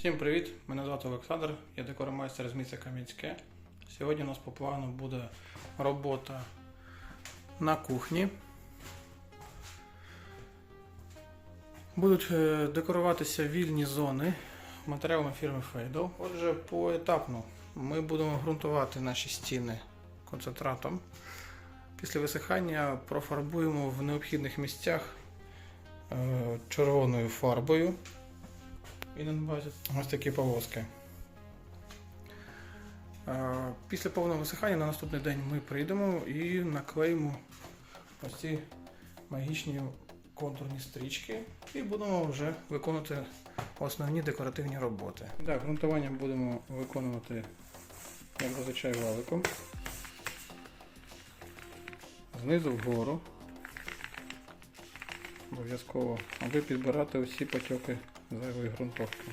Всім привіт! Мене звати Олександр, я декоромайстер з міста Кам'янське. Сьогодні у нас по плану буде робота на кухні. Будуть е, декоруватися вільні зони матеріалами фірми Фейдо. Отже, поетапно ми будемо ґрунтувати наші стіни концентратом. Після висихання профарбуємо в необхідних місцях е, червоною фарбою. І на базі ось такі полоски. Е, Після повного висихання на наступний день ми прийдемо і наклеїмо ось ці магічні контурні стрічки і будемо вже виконувати основні декоративні роботи. Так, ґрунтування будемо виконувати, як зазвичай, валиком. Знизу вгору. Обов'язково, аби підбирати усі потоки зайвої ґрунтовки.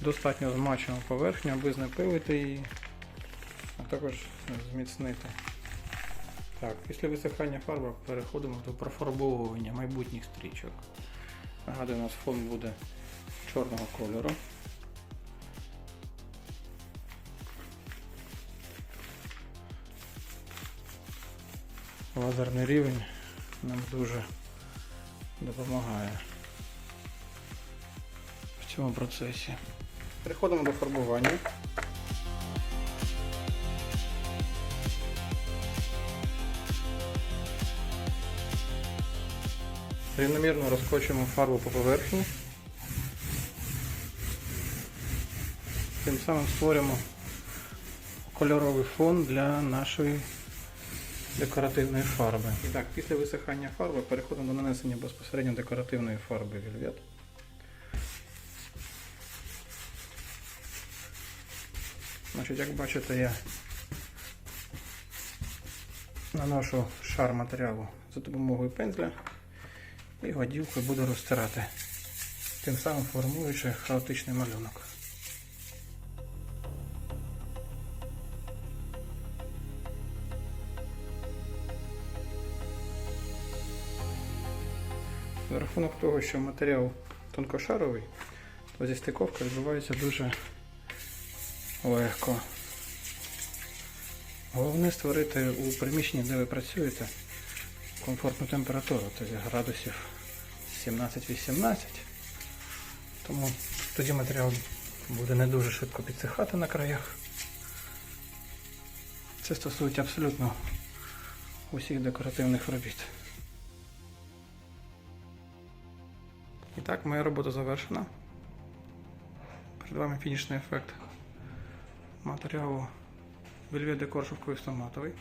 Достатньо змачуємо поверхню, аби знепилити її, а також зміцнити. Так, після висихання фарби переходимо до профарбовування майбутніх стрічок. Нагадую, у нас фон буде чорного кольору. Лазерний рівень нам дуже допомагає в цьому процесі. Переходимо до фарбування. Рівномірно розкочуємо фарбу по поверхні. Тим самим створюємо кольоровий фон для нашої декоративної фарби. І так, після висихання фарби переходимо до нанесення безпосередньо декоративної фарби Velvet. Значить, як бачите, я наношу шар матеріалу за допомогою пензля і годівкою буду розтирати, тим самим формуючи хаотичний малюнок. За рахунок того, що матеріал тонкошаровий, то зістиковка відбувається дуже легко. Головне створити у приміщенні, де ви працюєте, комфортну температуру, тобто градусів 17-18. Тому тоді матеріал буде не дуже швидко підсихати на краях. Це стосується абсолютно усіх декоративних робіт. І моя робота завершена. Перед вами фінішний ефект матеріалу Velvet декор шовковий стоматовий.